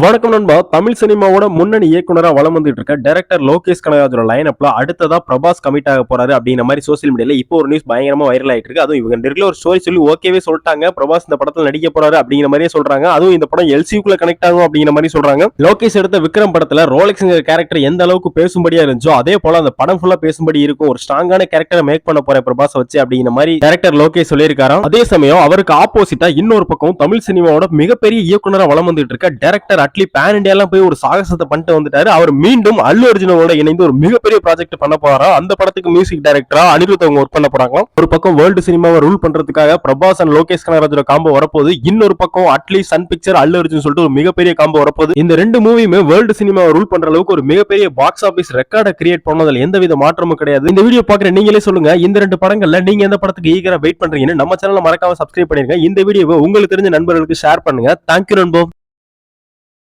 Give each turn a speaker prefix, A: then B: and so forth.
A: வணக்கம் நண்பா. தமிழ் சினிமாவோட முன்னணி இயக்குனராக வளம் வந்துட்டு இருக்க டேரக்டர் லோகேஷ் கனகராஜோட லைனப்ல அடுத்ததா பிரபாஸ் கமிட் ஆக போறாரு அப்படிங்கிற மாதிரி சோசியல் மீடியால இப்போ ஒரு நியூஸ் பயங்கரமா வைரல் ஆயிட்டு இருக்கு. அதுவும் இவங்க ரெகுலர் ஒரு ஸ்டோரி சொல்லி ஓகேவே சொல்லிட்டாங்க. பிரபாஸ் இந்த படத்தில் நடிக்க போறாரு அப்படிங்கிற மாதிரியே சொல்றாங்க. அதுவும் இந்த படம் எல்சிக்குள்ள கனெக்ட் ஆகும் அப்படிங்கிற மாதிரி சொல்றாங்க. லோகேஷ் எடுத்த விக்ரம் படத்துல ரோலெக்ஸ்ங்கிற கேரக்டர் எந்த அளவுக்கு பேசும்படியா இருந்துச்சோ அதே போல அந்த படம் ஃபுல்லா பேசும்படி இருக்கும். ஒரு ஸ்ட்ராங்கான கேரக்டரை மேக் பண்ண போற பிரபாஸ் வச்சு அப்படிங்கிற மாதிரி டேரக்டர் லோகேஷ் சொல்லியிருக்காராம். அதே சமயம் அவருக்கு ஆப்போசிட்டா இன்னொரு பக்கம் தமிழ் சினிமாவோட மிகப்பெரிய இயக்குனரா வளம் வந்துட்டு இருக்க டேரக்டர் அட்லி பேன் இண்டியாலாம் போய் ஒரு சாகசத்தை பண்ணிட்டு வந்துட்டாரு. அவர் மீண்டும் அல்லு அர்ஜுனோட இணைந்து ஒரு மிகப்பெரிய ப்ராஜெக்ட் பண்ண போறா அந்த படத்துக்கு மியூசிக் டைரக்டரா அனிருத் அவங்க ஒர்க் பண்ண போறாங்களாம் ஒரு பக்கம் வேர்ல்டு சினிமாவை ரூல் பண்றதுக்காக பிரபாஸ் அண்ட் லோகேஷ் கனகராஜோட காம்போ வரப்போது இன்னொரு பக்கம் அட்லி சன் பிக்சர் அல்லு அர்ஜுன் சொல்லிட்டு ஒரு மிகப்பெரிய காம்போ வரப்போகுது. இந்த ரெண்டு மூவியுமே வேர்ல்டு சினிமாவை ரூல் பண்ற அளவுக்கு ஒரு மிகப்பெரிய பாக்ஸ் ஆபீஸ் ரெக்கார்டை கிரியேட் பண்ணதில் எந்தவித மாற்றமும் கிடையாது. இந்த வீடியோ பாக்குற நீங்களே சொல்லுங்க. இந்த ரெண்டு படங்கள்ல நீங்க எந்த படத்துக்கு ஈகரா வெயிட் பண்றீங்கன்னு நம்ம சேனல் மறக்காம சப்ஸ்கிரைப் பண்ணிருங்க. இந்த வீடியோவை உங்களுக்கு தெரிஞ்ச நண்பர்களுக்கு ஷேர் பண்ணுங்க. தேங்க்யூ நண்போ.